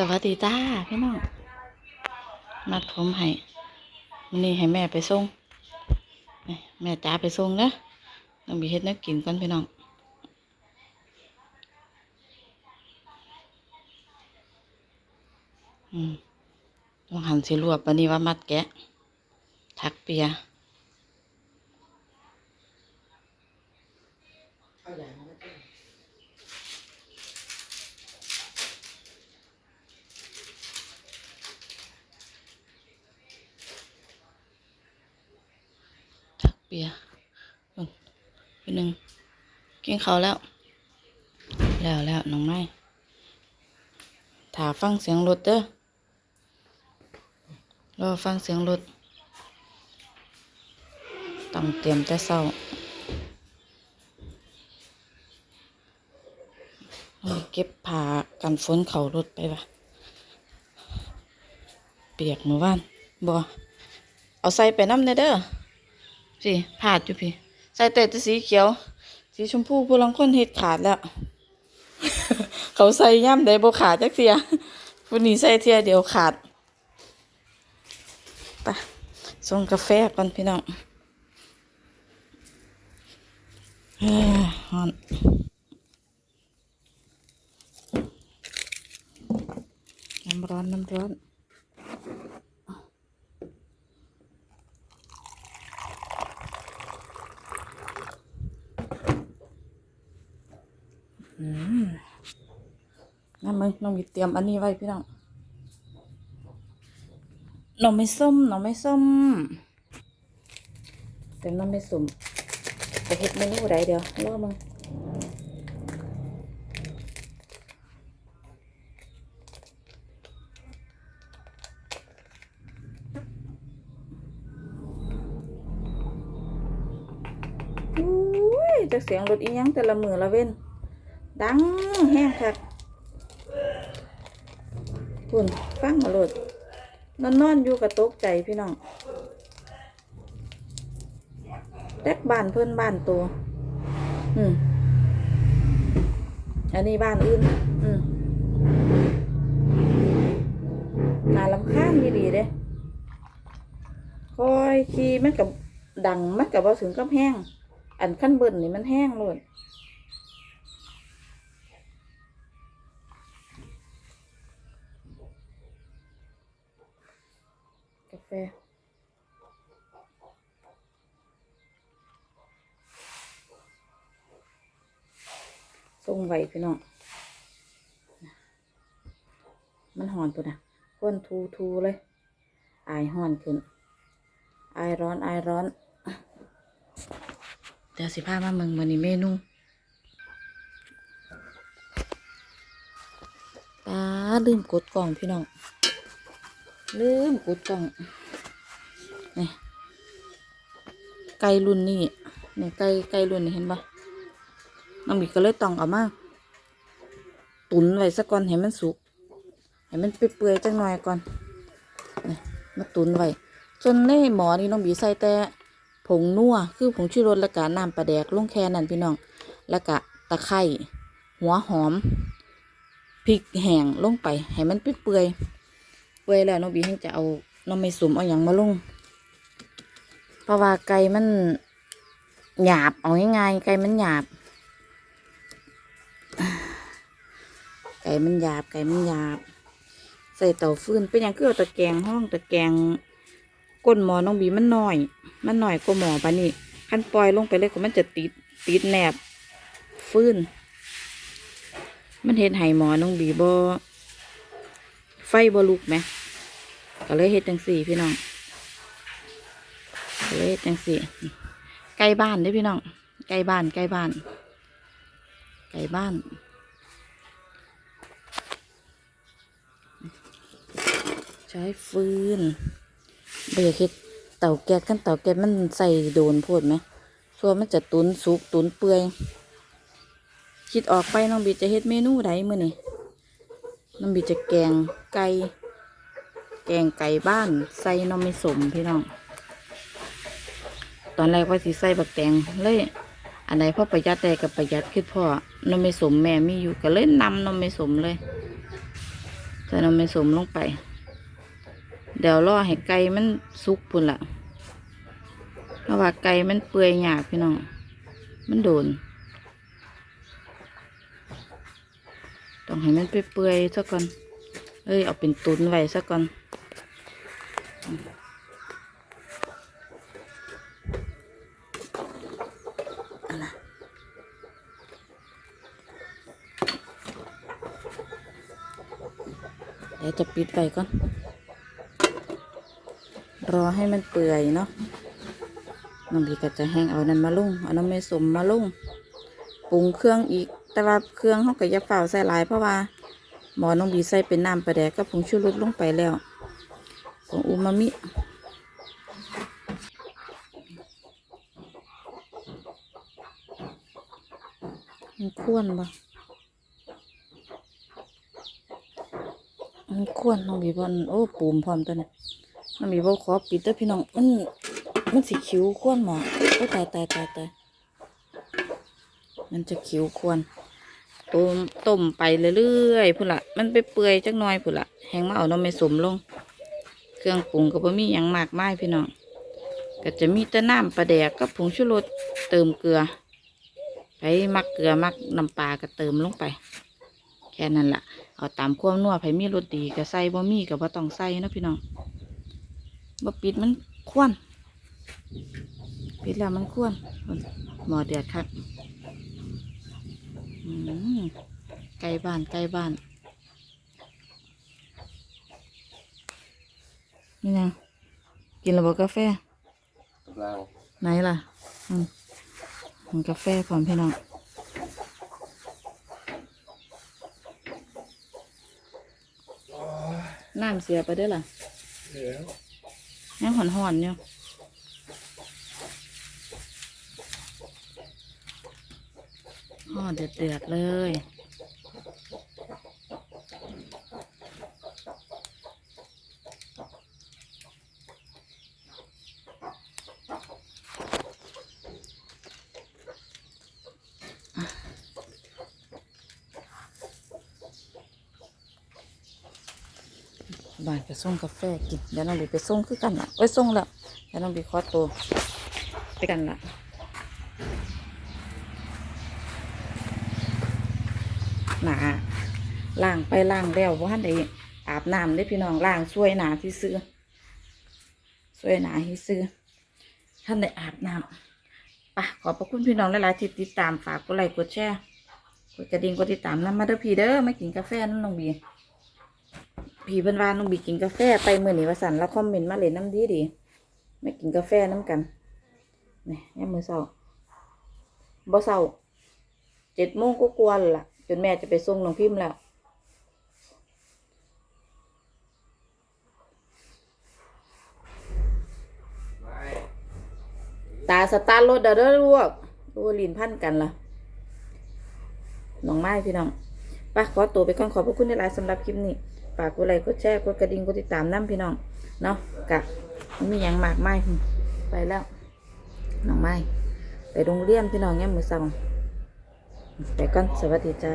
สวัสดีจ้าพี่น้องนัดผมให้วันนี้ให้แม่ไปส่งแม่จ้าไปส่งนะต้องมีเฮ็ดนักกินก่อนพี่น้องอืมต้องหันสิรวบวันนี้ว่ามัดแกะทักเปีย ทัก เปียอืมพี่หนึ่งกินเขาแล้ว แล้วแล้วน้องไม้ถ้าฟังเสียงรถเด้อรอฟังเสียงรถต้องเตรียมแต่เศร้าเก็บผ้ากันฝนเขารถไปปะเปียกเมื่อวานบ่เอาใส่ไปน้ำเนเด้อ พี่ผาดอยู่พี่ ใส่แต่สีเขียว สีชมพูผู้ลังคนเฮ็ดขาดแล้ว เขาใส่ย่ำได้บ่ขาดจักเทียวันนี้ใส่เทียเดียวขาดไปส่งกาแฟก่อนพี่น้องเฮ้ยฮอนน้ำร้อนน้ำร้อน นั่นมึงน้องมีเตรียมอันนี้ไว้พี่น้องหน้องไม่ส้มหน้องไม่ส้มเต็มน้องไม่ส้มจะเฮ็ดเมนูใดเดียวรอมึงอุ้ยจะเสียงรถอียังแต่ละมือละเว้น ดังแห้งคักคุณฟังมาโลดนอนนอนอยู่กับตกใจพี่น้องแรกบ้านเพื่อนบ้านตัว อืม อันนี้บ้านอื่น อืมนาลำคาญดีๆเด้คอยขี่มันกับดังมันกับว่าถึงกับแห้ง อันขั้นเบิ่นนี่มันแห้งโลด ฟส่งไว้พี่น้อง มันหอนปุ่นอะก้นทูทูเลย อายหอนขึ้น อายร้อน อายร้อน เดี๋ยวสิพามาเมืองมันนี้เมนูตาลืมกดกล่องพี่น้อง ลืมกดกล่อง นี่ไก่รุ่นนี่นี่ไก่ไก่รุ่นนี่เห็นปะน้องบีก็เลยต้องเอามาตุนไว้สักก่อนให้มันสุกให้มันเปื่อยๆจังหน่อยก่อนนี่มาตุนไว้จนในหมอนี่น้องบีใส่แต่ผงนัวคือผงชูรสและกะน้ำปลาแดกลงแค่นั้นพี่น้องแล้วก็ตะไคร้หัวหอมพริกแห้งลงไปให้มันเปื่อยๆเปื่อยแล้วน้องบีให้จะเอาน้ำไม่สุ่มเอาอย่างมาลง เพราะว่าไก่มันหยาบเอาง่ายๆไก่มันหยาบ ไก่มันหยาบไก่มันหยาบ ใส่เตาฟืนเป็นอย่างคือเอาตะแกรงห้องตะแกรงก้นหมอน้องบีมันหน้อย มันหน้อยกว่าหมอปานนี้คันปล่อยลงไปเลยก็มันจะติดติดแนบฟืนมันเห็นไห้หมอน้องบีบอไฟบอลุกไหมก็เลยเฮ็ดจังสี่พี่น้อง เลยังสี่ใกล้บ้านเด้พี่น้องใกล้บ้านใกล้บ้านใกล้บ้านใช้ฟืนเบียคิดเต่าแก๊สกันเต่าแก๊สมันใส่โดนโพดไหมส่วนมันจะตุนสุกตุนเปื่อยคิดออกไปน้องบีจะเฮ็ดเมนูใดมื้อนี่น้องบีจะแกงไก่แกงไก่บ้านใส่น้ำไม่สมพี่น้อง ตอนแรกว่าสิใส่บักแตงเลยอันไหนพ่อประหยัดได้กับประหยัดคิดพ่อน้ำไม่สมแม่ไมีอยู่ก็เลยนำน้ำไม่สมเลยใส่น้ำไม่สมลงไป เดี๋ยวรอให้ไก่มันสุกปุ่นละเพราะว่าไก่มันเปื่อยหยาบพี่น้องมันโดน ต้องให้มันเปื่อยๆซะก่อนเอ้ยเอาเป็นตุนไว้ซะก่อน เดี๋ยวจะปิดไปก่อน รอให้มันเปื่อยเนาะน้องบีก็จะแห้งเอานั้นมาลุ่งเอาน้ำไม่สมมาลุ่งปรุงเครื่องอีก แต่ว่าเครื่องเขาก็อย่าเฝ้าใส่หลายเพราะว่าหมอน้องบีใส่เป็นน้ำปลาแดกกับผงชูรสลงไปแล้วผงอูมามิมันข้วนปะ มันข้วนน้องบีบอลโอ้ปูมพร้อมตัวนี้น้องบีบอลขอปิดเด้อพี่น้องมันมันสิคิ้วข้วนหมอโอ้ตายตายตายตายมันจะคิ้วข้วนต้มต้มไปเรื่อยๆพุ่นละมันไปเปื่อยจักหน่อยพุ่นละแห้งมาเอาน้ำไม่สมลง เครื่องปรุงก็บ่มีหยังมากมายพี่น้องก็จะมีแต่น้ำปลาแดกกับผงชูรสเติมเกลือไปมักเกลือมักน้ำปลาก็เติมลงไป แค่นั้นละ เอาตามความนัวไผมีรสดีก็ใส่บ่มีก็บ่ต้องใส่เนาะพี่น้องบ่ปิดมันควนปิดแล้วมันควนหมอเดือดครับอืมไก่บ้านไก่บ้านนี่นะกินระบบกาแฟกำลังไหนล่ะอืมของกาแฟพร้อมพี่น้อง น้ำเสียไปได้อล่ะเดี๋ยวยังหอนหอนๆอยู่ห่อเดือดเดือดเลย บ่ายไปส่งกาแฟกินเดี๋ยวน้องบีไปส่งคือกันละไว้ยส่งแล้วเดี๋ยวน้องบีขอตัวไปกันละหนาล่างไปล่างแล้วว่าได้อาบน้ำได้พี่น้องล่างช่วยหนาที่ซื้อช่วยหนาที่ซื้อท่านได้อาบน้ำปะขอบพระคุณพี่น้องหลายๆที่ติดตามฝากกดไลค์กดแชร์กดกระดิ่งกดติดตามน้ำมาเด้อพี่เด้อไม่กินกาแฟนั่นน้องบี พี่เพิ่นว่าน้องบีกินกาแฟไปมื้อนี้ว่าสั่นแล้วคอมเมนต์มาเล่นน้ำดีดีไม่กินกาแฟน้ำกันนี่ยามมื้อเช้าบ่เช้าเจ็ดโมงก็กวนล่ะ จนแม่จะไปส่งน้องพิมพ์แล้วตาสตาร์รถเด้อเด้อลูกดูลินพันกันล่ะน้องไม้พี่น้องไปขอตัวไปก่อนขอบพระคุณในหลายสำหรับคลิปนี้ ฝากกดไลค์กดแชร์กดกระดิ่งกดติดตามน้ำพี่น้องเนาะกะมันมีอย่างมากมายไปแล้วน้องไม้ไปโรงเรียนพี่น้องเนี่ยมือสองไปก่อนสวัสดีจ้า